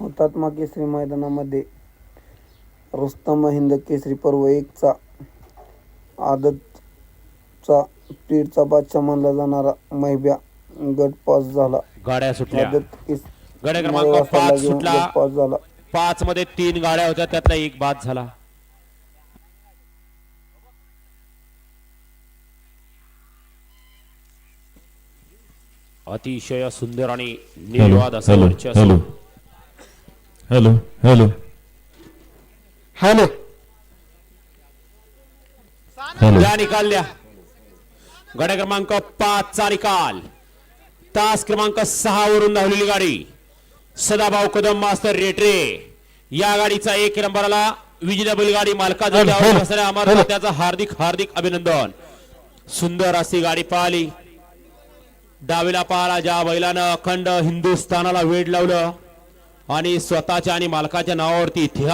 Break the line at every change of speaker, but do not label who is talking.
हुतात्मा केसरी मैदानामध्ये रुस्तम हिंद केसरी पर्व एकचा आदतचा पीडचा बादशाह मानला जाणारा मैब्या गट पास झाला
गाड्या सुटल्या
आदत इस
गाड्या क्रमांक
मळवासाला
पाच
घेऊन
सुटला.
गट पास झाला
पाच मध्ये तीन गाड्या होत्या त्यातला एक बाद झाला अतिशय सुंदर आणि निर्वाद असा
हॅलो
वर्चस्व.
Hello hello hello.
Hello.
Hello.
या निकालल्या गाड्या क्रमांक पाच चा निकाल. तास क्रमांक सहा वरून धावलेली गाडी. सदाभाऊ कदम मास्तर रेटरे. या गाडीचा एक नंबरला विजेता बैलगाडी असणाऱ्या अमर. त्याचं हार्दिक हार्दिक अभिनंदन. सुंदर अशी गाडी पाहिली. डावीला पाहिला ज्या बैलानं अखंड हिंदुस्थानाला वेड लावलं. आणि स्वतःच्या आणि मालकाच्या नावावरती इतिहास